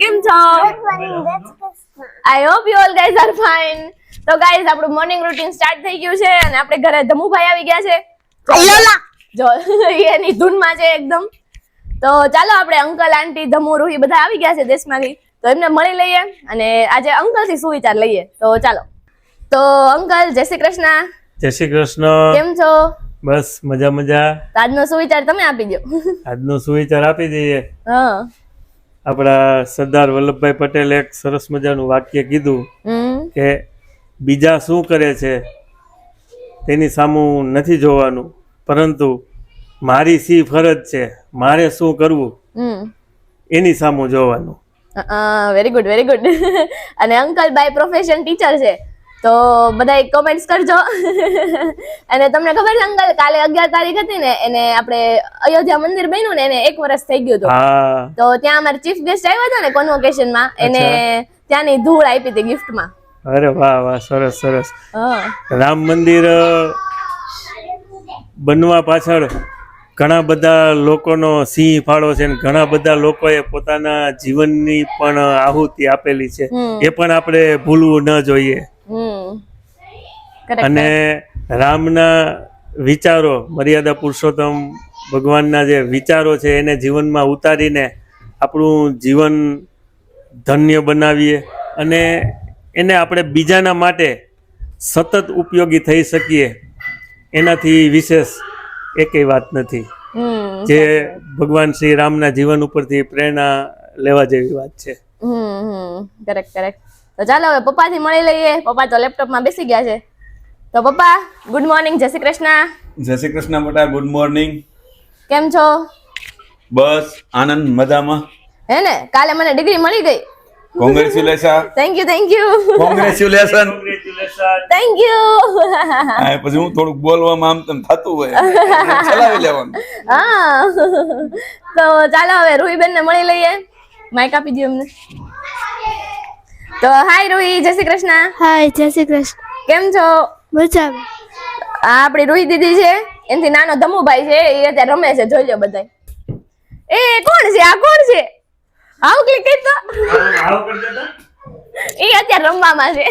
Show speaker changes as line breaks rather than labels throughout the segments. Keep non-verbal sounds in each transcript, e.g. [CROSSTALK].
કેમ છો? I hope you all guys are fine તો ગાઈઝ આપણું મોર્નિંગ રૂટીન સ્ટાર્ટ થઈ ગયું છે અને આપણે ઘરે ધમુભાઈ આવી ગયા છે. જો એની ધૂનમાં છે એકદમ. તો ચાલો આપણે અંકલ આંટી ધમુ રૂહી બધા આવી ગયા છે દેશમાંથી. તો એમને મળી લઈએ અને આજે અંકલથી સુવિચાર લઈએ. તો ચાલો. તો અંકલ જય શ્રી કૃષ્ણ.
જય શ્રી કૃષ્ણ.
કેમ છો?
બસ મજા મજા.
આજનો સુવિચાર તમે આપી દો
આજનો સુવિચાર આપી દઈએ.
હા.
આપણા સરદાર વલ્લભભાઈ પટેલે એક સરસ મજાનું વાક્ય કીધું કે બીજા શું કરે છે તેની સામું નથી જોવાનું પરંતુ મારી સી ફરજ છે? મારે શું કરવું? એની સામું જોવાનું.
વેરી ગુડ વેરી ગુડ અને અંકલ બાય પ્રોફેશન ટીચર છે. તો બધા કોમેન્ટ્સ કરજો. [LAUGHS] અને તમને ખબર છે અંકલ કાલે અગિયાર તારીખ હતી ને એને આપણે અયોધ્યા મંદિર બન્યું ને એને એક વર્ષ થઈ ગયું હતું. તો ત્યાં અમારે ચીફ ગેસ્ટ આવ્યો હતો ને કોન્વોકેશનમાં એને ત્યાંની ધૂળ આપી હતી gift માં.
અરે વાહ વાહ સરસ સરસ.
હા.
રામ મંદિર બનવા પાછળ ઘણા બધા લોકોનો સિંહ ફાળો છે અને ઘણા બધા લોકોએ પોતાના જીવનની પણ આહુતિ આપેલી છે. એ પણ આપણે ભૂલવું ન જોઈએ. અને રામના વિચારો મર્યાદા પુરુષોત્તમ ભગવાનના જે વિચારો છે એને જીવનમાં ઉતારીને આપણું જીવન ધન્ય બનાવીએ અને એને આપણે બીજાના માટે સતત ઉપયોગી થઈ શકીએ એનાથી વિશેષ એકેય વાત નથી. જે ભગવાન શ્રી રામના જીવન ઉપરથી પ્રેરણા લેવા જેવી વાત છે.
હમ હમ. કરેક્ટ કરેક્ટ તો ચાલો હવે પપ્પાથી મળી લઈએ. પપ્પા તો લેપટોપમાં બેસી ગયા છે. તો પપ્પા ગુડ મોર્નિંગ જય શ્રી કૃષ્ણ.
જય શ્રી કૃષ્ણ બેટા ગુડ મોર્નિંગ
કેમ છો?
બસ આનંદ મજામાં.
હે ને કાલે મને ડિગ્રી મળી ગઈ.
Congratulation
thank you thank you
congratulation
thank you
હા પછી હું થોડુંક બોલવામાં આમ તેમ થતું હોય ચલાવી લેવાનું.
હા. તો ચાલો હવે રૂહીબેન ને મળી લઈએ. માઇક આપી દો અમને તો હાય રૂહી જય શ્રી કૃષ્ણ.
હાય જય શ્રી કૃષ્ણ.
કેમ છો?
મજામાં
આ આપણી રૂહી દીદી છે એનાથી નાનો ધમુભાઈ છે એ અત્યારે રમે છે જોઈ લો બધા એ કોણ છે? આ કોણ છે? આવ ક્લિક કરી તો? એ અત્યારે રમવામાં છે.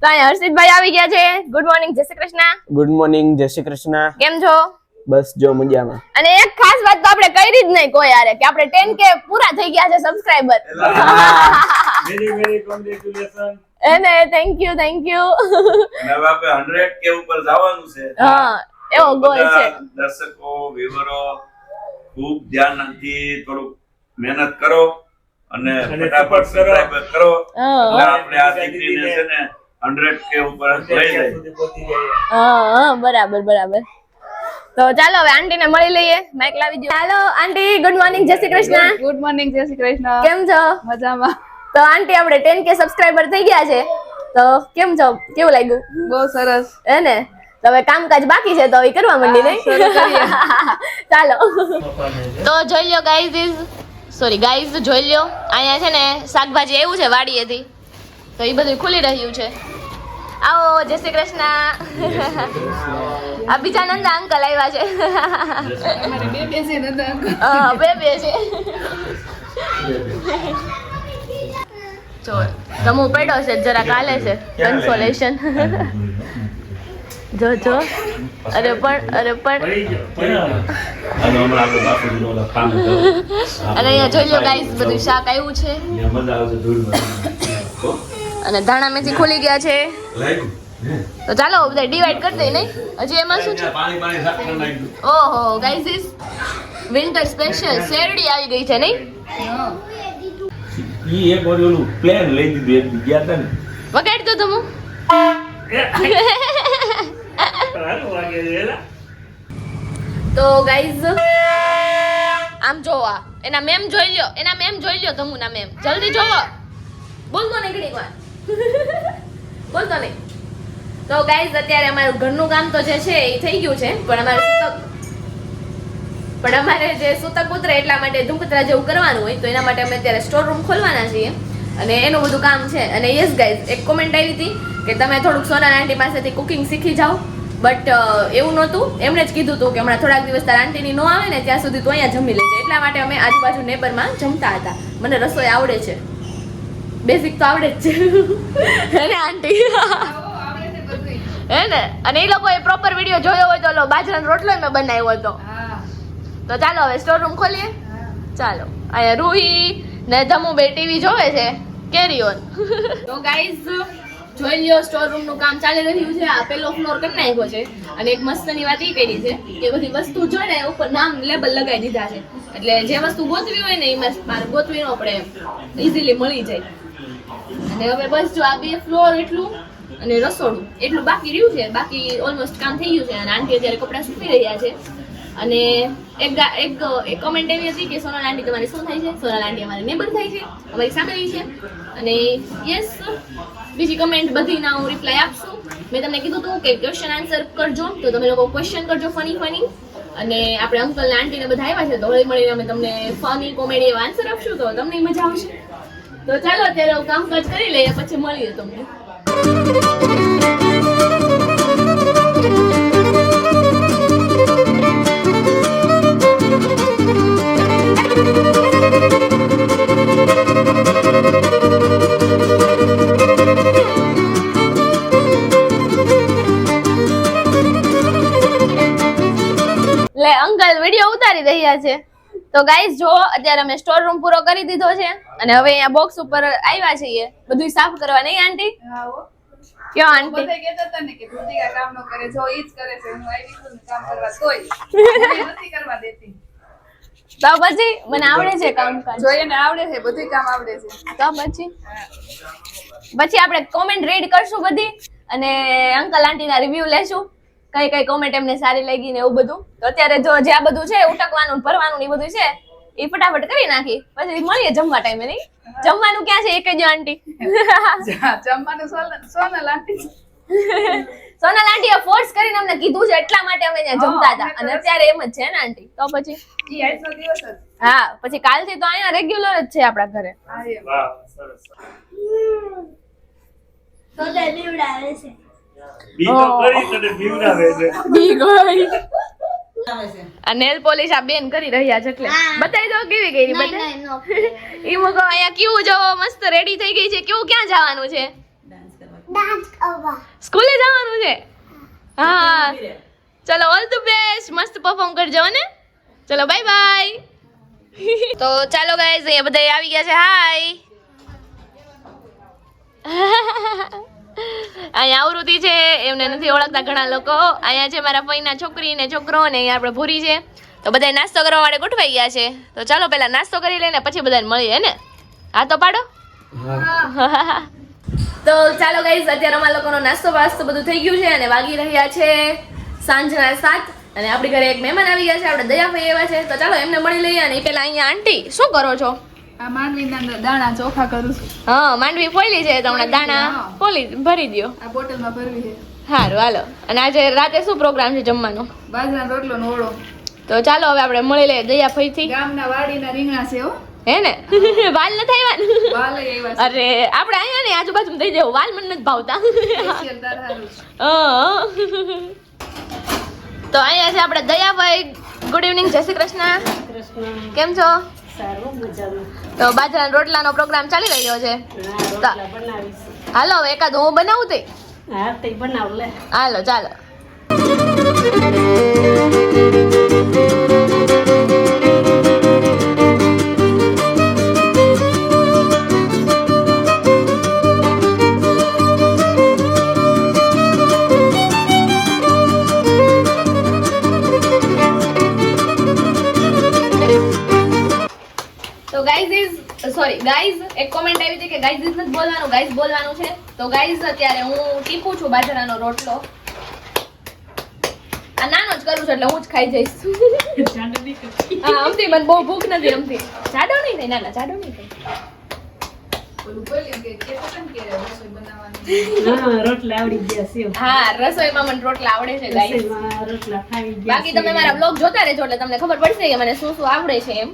તો અહીંયા હર્ષિતભાઈ આવી ગયા છે. ગુડ મોર્નિંગ જય શ્રી કૃષ્ણ.
ગુડ મોર્નિંગ જય શ્રી કૃષ્ણ.
કેમ છો?
બસ જો મજામાં.
અને એક ખાસ વાત તો આપણે કરી જ નહીં કોઈ યારે કે આપણે 10 કે પૂરા થઈ ગયા છે સબસ્ક્રાઇબર
વેરી વેરી કોંગ્રેચ્યુલેશન
એને થેન્ક યુ થેન્ક યુ
હવે આપણે 100 કે ઉપર જવાનું છે.
હા એવો ગોલ છે.
દર્શકો વ્યુઅરો ખૂબ ધ્યાનથી થોડું મહેનત કરો અને ફટાફટ
સબસ્ક્રાઇબ કરો.
આપણે આ દીકરીને છે ને 100 કે ઉપર લઈ જાય.
હા હા બરાબર બરાબર. તો ચાલો હવે આંટીને મળી લઈએ. માઇક લાવી દો ચાલો આંટી ગુડ મોર્નિંગ જય શ્રી કૃષ્ણ.
ગુડ મોર્નિંગ જય શ્રી કૃષ્ણ.
કેમ છો?
મજામાં.
તો આંટી આપણે ટેન કે સબસ્ક્રાઈબર થઈ ગયા છે. તો કેમ છો? કેવું લાગ્યું?
બહુ સરસ.
હે ને? તો હવે કામકાજ બાકી છે તો એ કરવા માંડી નહીં [LAUGHS] ચાલો. તો જોઈ લ્યો ગાઈઝ ઇઝ સોરી ગાઈઝ જોઈ લ્યો. અહીંયા છે ને શાકભાજી એવું છે વાડીએથી. તો એ બધું ખુલી રહ્યું છે. આવો જય શ્રી કૃષ્ણ. આ બીજા નંદા અંકલ આવ્યા છે.
બે બે
છે બે બે છે જો ગમો પડ્યો છે જરા કાલે છે કન્સોલેશન જો જો. અરે પણ અરે પણ. અને અહીંયા જોઈ લો ગાઈસ બધું શાક આવ્યું છે. અને ધાણા મેથી ખુલી ગયા છે. તો ચાલો બધા ડિવાઈડ કરી દઈએ નહીં? હજી એમાં શું છે? ઓહો ગાઈસ ઇઝ વિન્ટર સ્પેશિયલ શેરડી આવી ગઈ છે નહીં?
ઈ એક વાર ઓલું પ્લેન લઈ દીધું એક ગયા હતા ને.
વગાડ દો તમે. તો ગાઈઝ આમ જોવા. એના મેમ જોઈ લ્યો એના મેમ જોઈ લ્યો તમુના મેમ જલ્દી જોવો. બોલતો નહીં ઘણી વાર. બોલતો નહીં. તો ગાઈઝ અત્યારે અમારું ઘરનું કામ તો જે છે એ થઈ ગયું છે પણ અમારે પણ અમારે જે સૂતક ઉતરે એટલા માટે ધુંકતરા જેવું કરવાનું હોય તો એના માટે અમે અત્યારે સ્ટોર રૂમ ખોલવાના છીએ. અને એનું બધું કામ છે. અને યસ ગાઈઝ એક કોમેન્ટ આવી હતી કે તમે થોડુંક સોના આંટી પાસેથી કુકિંગ શીખી જાઓ. બટ એવું નહોતું. એમણે જ કીધું હતું કે હમણાં થોડાક દિવસ તારા આંટીની ન આવે ને ત્યાં સુધી તો અહીંયા જમી લેજે. એટલા માટે અમે આજુબાજુ નેબરમાં જમતા હતા. મને રસોઈ આવડે છે. બેઝિક તો આવડે જ છે. [LAUGHS] અને આંટી. હે ને? અને એ લોકોએ પ્રોપર વીડિયો જોયો હોય તો બાજરાનો રોટલો મેં બનાવ્યો હતો તો ચાલો હવે સ્ટોર રૂમ ખોલીએ. ચાલો. અહીંયા રૂહી ને ધમુ બે ટીવી જોવે છે. કેરી ઓન [LAUGHS] તો ગાઈઝ જોઈ લ્યો સ્ટોર રૂમનું કામ ચાલી રહ્યું છે. આ પેલો ફ્લોર કરી નાખ્યો છે. અને એક મસ્તની વાત એ કરી છે કે બધી વસ્તુ જોઈને ઉપર નામ લેબલ લગાવી દીધા છે. એટલે જે વસ્તુ ગોતવી હોય ને એમાં મારે ગોતવી ન પડે ઇઝીલી મળી જાય. અને હવે બસ જો આ બે ફ્લોર એટલું અને રસોડું. એટલું બાકી રહ્યું છે. બાકી ઓલમોસ્ટ કામ થઈ ગયું છે. અને આંટી અત્યારે કપડાં સૂકી રહ્યા છે. અને એક એક એક કમેન્ટ એવી હતી કે સોનલ આંટી તમારે શું થાય છે? સોનલ આંટી અમારે નેબર થાય છે. અમારી સામેલી છે. અને યસ બીજી કમેન્ટ બધીના હું રિપ્લાય આપશું. મેં તમને કીધું હતું કે ક્વેશ્ચન આન્સર કરજો, તો તમે લોકો ક્વેશ્ચન કરજો ફની ફની અને આપણે અંકલ આંટીને બધા આવ્યા છે, તો હળી મળીને અમે તમને ફની કોમેડી એવા આન્સર આપશું, તો તમને મજા આવશે. તો ચાલો, અત્યારે હું કામકાજ કરી લઈએ, પછી મળીએ તમને. લે અંકલ વીડિયો ઉતારી રહ્યા છે. તો ગાઈઝ જો અત્યારે અમે સ્ટોર રૂમ પૂરો કરી દીધો છે. અને હવે અહીંયા બોક્સ ઉપર આવ્યા છીએ. બધું સાફ કરવા નહીં આંટી? કયો આંટી?
બધા કહેતા હતા ને કે ભૂતિકા કામ ન કરે જો ઈ જ કરે છે હું આવી છું કામ કરવા તોય. [LAUGHS] નથી કરવા દેતી.
તો પછી મને આવડે છે
આવડે બધું કામ આવડે છે.
તો પછી? પછી આપણે કોમેન્ટ રીડ કરશું બધી. અને અંકલ આંટીના રિવ્યુ લેશું. કઈ કઈ કોમેન્ટ એમને સારી લાગી ને એવું બધું. તો અત્યારે જો જે આ બધું છે ઉટકવાનું ભરવાનું ને એ બધું છે એ ફટાફટ કરી નાખી. પછી મળીએ જમવા ટાઈમે નહીં? જમવાનું ક્યાં છે? એક જ આંટી.
જમવાનું Sonal aunty
Sonal aunty force કરીને અમને કીધું છે એટલા માટે અમે ત્યાં જમતા હતા. અને અત્યારે એમ જ છે ને આંટી. તો પછી?
ઈ આજનો દિવસ જ.
હા પછી કાલથી તો અહીંયા રેગ્યુલર જ છે આપણા ઘરે.
વાહ સરસ તો તને છે.
આ નેલ પોલિશ આ બેન કરી રહ્યા છે એટલે. બતાવી દો કેવી કરી બતાવી. ઈ મગો અહીંયા કેવું જો મસ્ત રેડી થઈ ગઈ છે. કેવું ક્યાં જવાનું છે? સ્કૂલે જવાનું છે? હા. ચલો ઓલ ધ બેસ્ટ મસ્ત પરફોર્મ કરજો ને? ચલો બાય બાય તો ચાલો ગાઈઝ અહીંયા બધા આવી ગયા છે. હાય [LAUGHS] અહીંયા આવૃત્તિ છે, એમને નથી ઓળખતા ઘણા લોકો. અહીંયા છે મારા ફઈના છોકરી ને છોકરો ને અહીંયા આપણે ભૂરી છે. તો બધા નાસ્તો કરવા માટે ગોઠવાઈ ગયા છે. તો ચાલો પહેલા નાસ્તો કરી લઈને પછી બધાને મળીએ ને? હા તો પાડો. તો ચાલો ગાઈઝ અત્યારે અમારા લોકોનો નાસ્તો વાસ્તો બધું થઈ ગયું છે અને વાગી રહ્યા છે સાંજના સાત અને આપણી ઘરે એક મહેમાન આવી ગયા છે, આપણે દયાભાઈ એવા છે. તો ચાલો એમને મળી લઈએ અને પહેલા અહીંયા આંટી, શું કરો છો?
આ માંડવીના દાણા ચોખા કરું છું.
હા માંડવી ફોલી છે તો હમણાં દાણા ફોલી ભરી દ્યો.
આ બોટલમાં ભરવી છે.
સારું હાલો. અને આજે રાતે શું પ્રોગ્રામ છે જમવાનો?
બાજરાનો રોટલો નો ઓળો.
તો ચાલો હવે આપણે મળી લઈએ દયા ફઈથી.
ગામના વાડીના રીંગણા છે હો.
હે ને? [LAUGHS] વાલ ન થાય
વાલ એવા
અરે આપણે અહીંયા ને આજુબાજુ દઈ જાય વાલ મને નથી ભાવતા. [LAUGHS] તો અહીંયા છે આપણે દયાભાઈ. ગુડ ઇવનિંગ જય શ્રી કૃષ્ણ. કેમ છો? તો બાજરાના રોટલાનો પ્રોગ્રામ ચાલી રહ્યો છે. હાલો એકાદ હું બનાવું તે? હાલો ચાલો. તો ગાઈઝ ઇઝ સોરી ગાઈઝ એક કોમેન્ટ આવી છે કે ગાઈઝ ઇઝ નથી બોલવાનું ગાઈઝ બોલવાનું છે. તો ગાઈઝ અત્યારે હું ટીપું છું બાજરાનો રોટલો. આ નાનો જ કરું છું એટલે હું જ ખાઈ જઈશ. હા અમથી મને બહુ ભૂખ નથી અમથી. જાડો નહીં થાય નાના ના જાડો નહીં થાય.
ઓલું બોલ્યું કે કે પસંદ કે રસોઈ બનાવવાની.
રોટલા આવડી ગયા છે
હા રસોઈમાં મને રોટલા આવડે છે ગાઈઝ
રસોઈમાં રોટલા ખાવી ગયા
બાકી તમે મારા બ્લોગ જોતા રહેજો એટલે તમને ખબર પડશે કે મને શું શું આવડે છે એમ.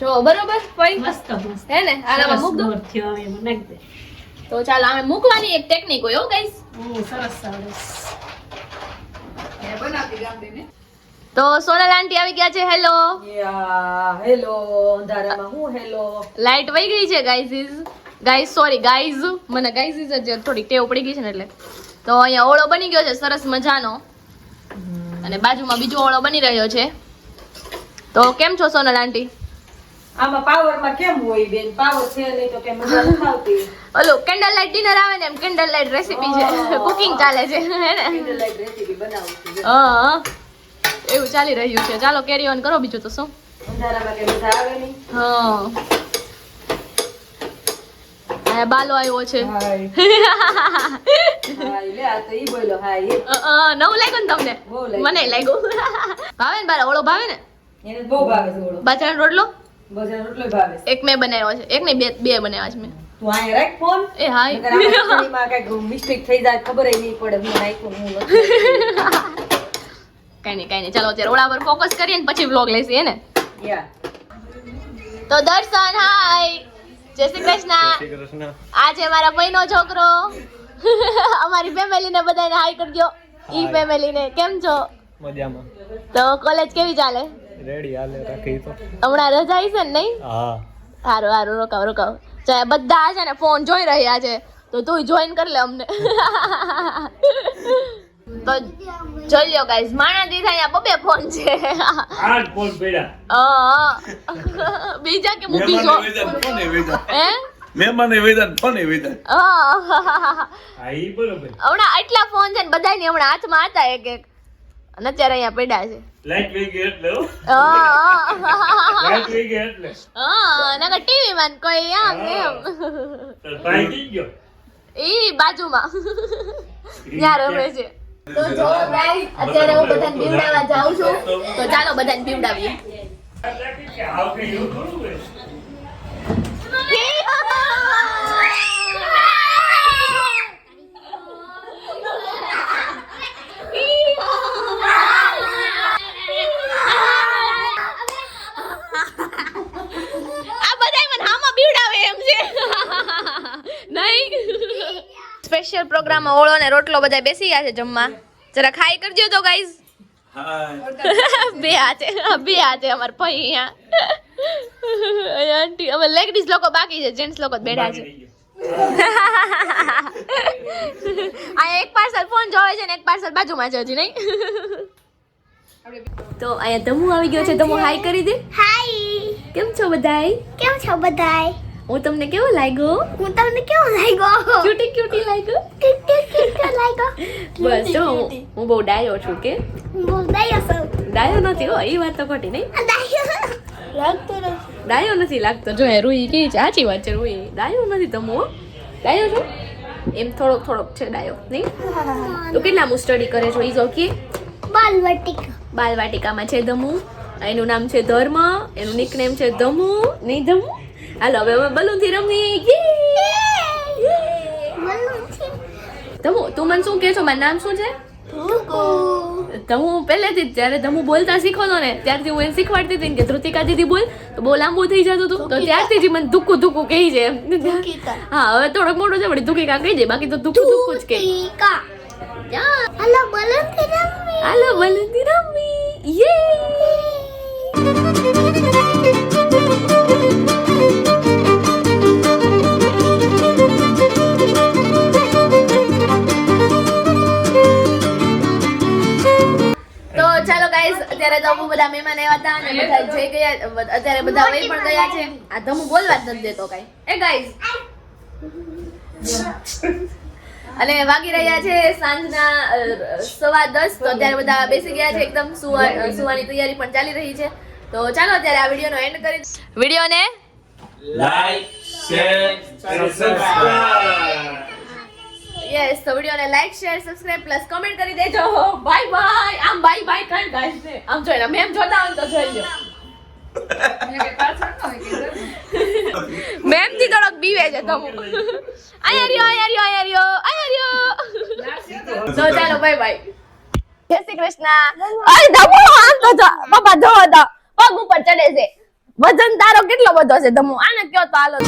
જો બરોબર? ફઈ
મસ્ત
હે ને? આનામાં મૂક દો.
થયો હવે મને દે.
તો ચાલ આમે મૂકવાની એક ટેકનિક હોય હો ગાઈસ
ઓ સરસ આવડે
બનાવતી ગામડીને
તો સોનલ આંટી આવી ગયા છે હેલો.
હેલો અંધારામાં હું હેલો.
લાઈટ વહી ગઈ છે ગાઈઝ ગાઈઝ સોરી ગાઈઝ મને ગાઈઝ જ થોડીક ટેવ પડી ગઈ છે ને એટલે. તો અહીંયા ઓળો બની ગયો છે સરસ મજાનો. અને બાજુમાં બીજો ઓળો બની રહ્યો છે. તો કેમ છો સોનલ આંટી?
આમાં પાવરમાં કેમ હોય બેન? પાવર છે નહીં તો કે મજા આવતી.
ઓલો કેન્ડલ લાઇટ ડિનર આવે ને એમ કેન્ડલ લાઇટ રેસીપી છે કુકિંગ ચાલે છે. હે ને
લાઈટ રેસીપી બનાવું છું
હા. એવું ચાલી રહ્યું છે. ચાલો કેરી ઓન કરો બીજું તો શું?
અંધારામાં કે મજા આવે નહીં?
હા. બાલો આવ્યો છે. નવું લાગ્યું ને તમને? મને લાગ્યું. ભાવે ને બારા ઓળો ભાવે ને?
બહુ ભાવે છે ઓળો.
રોટલો?
બજાર રોટલો ભાવે
એક મેં બનાવ્યો છે. એક નહીં બે બે બનાવ્યા છે મેં.
તું અહીંયા રાખ ફોન.
એ હાય.
નકર આમાં ખીચડીમાં થઈ જાય ખબર નહીં પડે. હું નાખ્યું હું [LAUGHS]
કઈ નહીં કઈ નહીં. ચાલો અત્યારે ઓળા પર ફોકસ કરીએ ને પછી વ્લોગ લઈશું હે ને? તો દર્શન હાય. જય શ્રી કૃષ્ણ. આજે મારા ભાઈનો છોકરો. [LAUGHS] અમારી ફેમિલી ને બધાને હાય કરજો. ઈ ફેમિલીને. કેમ છો?
મજામાં.
તો કોલેજ કેવી ચાલે?
રેડી હાલે રાખી તો.
હમણાં રજા છે ને નહીં?
હા.
સારું સારું રોકાવ રોકાવ. ચાલ બધા છે ને ફોન જોઈ રહ્યા છે તો તું જોઈન કરી લે અમને. તો જોઈ લ્યો ગાઈઝ માણા દીધા અહીંયા બબે ફોન છે.
આ ફોન પડ્યા.
હા. બીજા કે હે?
મહેમાને વેદાન ફોને વેદાન?
હા.
હા
હમણાં આટલા ફોન છે ને બધાની હમણાં હાથમાં હતા એક એક અને અત્યારે અહીંયા પડ્યા છે
લાઈટ વહી ગઈ એટલે હા. લાઈટ વહી ગઈ એટલે
હા નકર ટીવી માં કોઈ આમ એમ
ભાઈ ગયો
ઈ બાજુમાં ત્યાં રમે છે તો જો guys, અત્યારે હું બધાને પીવડાવવા જાઉં છું તો ચાલો બધાને પીવડાવીએ
આવ કઈ એવું થોડું હોય
આ બધાય મને હામાં પીવડાવે એમ છે નહીં સ્પેશિયલ પ્રોગ્રામમાં ઓળો ને રોટલો બધા બેસી ગયા છે જમવા. જરા ખાઈ કરજો તો ગાઈઝ
હાય.
બે હાથે બે હાથે અમાર ભાઈ અહીંયા. આંટી અમે લેડીઝ લોકો બાકી છે જેન્ટ્સ લોકો જ બેઠા છે. અહીંયા એક પાર્સલ ફોન જોવે છે ને એક પાર્સલ બાજુમાં છે હજી નહીં. તો અહીંયા તમુ આવી ગયો છે તમુ હાઈ કરી દે.
હાય
કેમ છો બધાય?
કેમ છો બધાય?
હું તમને કેવો લાગ્યો?
હું તમને કેવો લાગ્યો?
ક્યુટી ક્યુટી લાગ્યો?
ક્યુટી ક્યુટી લાગ્યો.
બસ જો હું હું બહુ ડાયો છું કે?
બહુ ડાયો છું.
ડાયો નથી હો એ વાત તો ખોટી નહીં?
ડાયો. લાગતો નથી.
ડાયો નથી લાગતો. જો એ રૂઈ કે છે સાચી વાત છે રૂઈ. ડાયો નથી તમો ડાયો છો? એમ થોડોક થોડોક છે ડાયો નહીં? તો કેટલામું સ્ટડી કરે છો ઈ જો કે
બાલવાટિકા.
બાલવાટિકામાં છે ધમુ. એનું નામ છે ધર્મ એનું નિકનેમ છે ધમુ. નહીં ધમુ? હાલો હવે અમે બલૂનથી રમીએ. યે! ધમુ તું મને શું કહે છો? મારું નામ શું છે? ધમુ પહેલેથી જ જ્યારે ધમુ બોલતા શીખવાનો ને ત્યારથી હું એને શીખવાડતી હતી કે ધ્રુતિકા દીદી બોલ. તો બહુ લાંબુ થઈ જતું હતું. તો ત્યારથી જ મને ધુક્કુ ધુક્કુ કહી છે. હા હવે થોડોક મોટો છે વળી ધુકીકા કહી દે. બાકી તો ધુક્કુ ધુક્કુ જ કહે.
હલો બલૂનથી રમવી
હાલો બલૂનથી રમી યે ગાઈસ અત્યારે તો બહુ બધા મહેમાન આવ્યા હતા અને બધા જઈ ગયા અત્યારે બધા વહી પણ ગયા છે. આ ધમુ બોલવા જ નથી દેતો કઈ. એ ગાઈસ અને વાગી રહ્યા છે સાંજના સવા દસ તો અત્યારે બધા બેસી ગયા છે એકદમ સુવા સુવાની તૈયારી પણ ચાલી રહી છે. તો ચાલો અત્યારે આ વિડીયોનો એન્ડ કરી વિડીયોને
લાઈક શેર
યસ તો વિડીયોને like share subscribe plus comment કરી દેજો. બાય બાય આમ બાય બાય કર ગાઈસ આમ જોઈને મેમ જોતા હોય તો જોઈ લો. મેમથી થોડોક બીવે છે તમુ આયા રહ્યો આયા રહ્યો આયા રહ્યો તો ચાલો બાય બાય જય શ્રી કૃષ્ણ. અરે, ધમુ, આમ તો બાપા જો હતો પગ ઉપર ચડે છે. વજન તારો કેટલો બધો છે, ધમુ? આને કયો તો હાલો.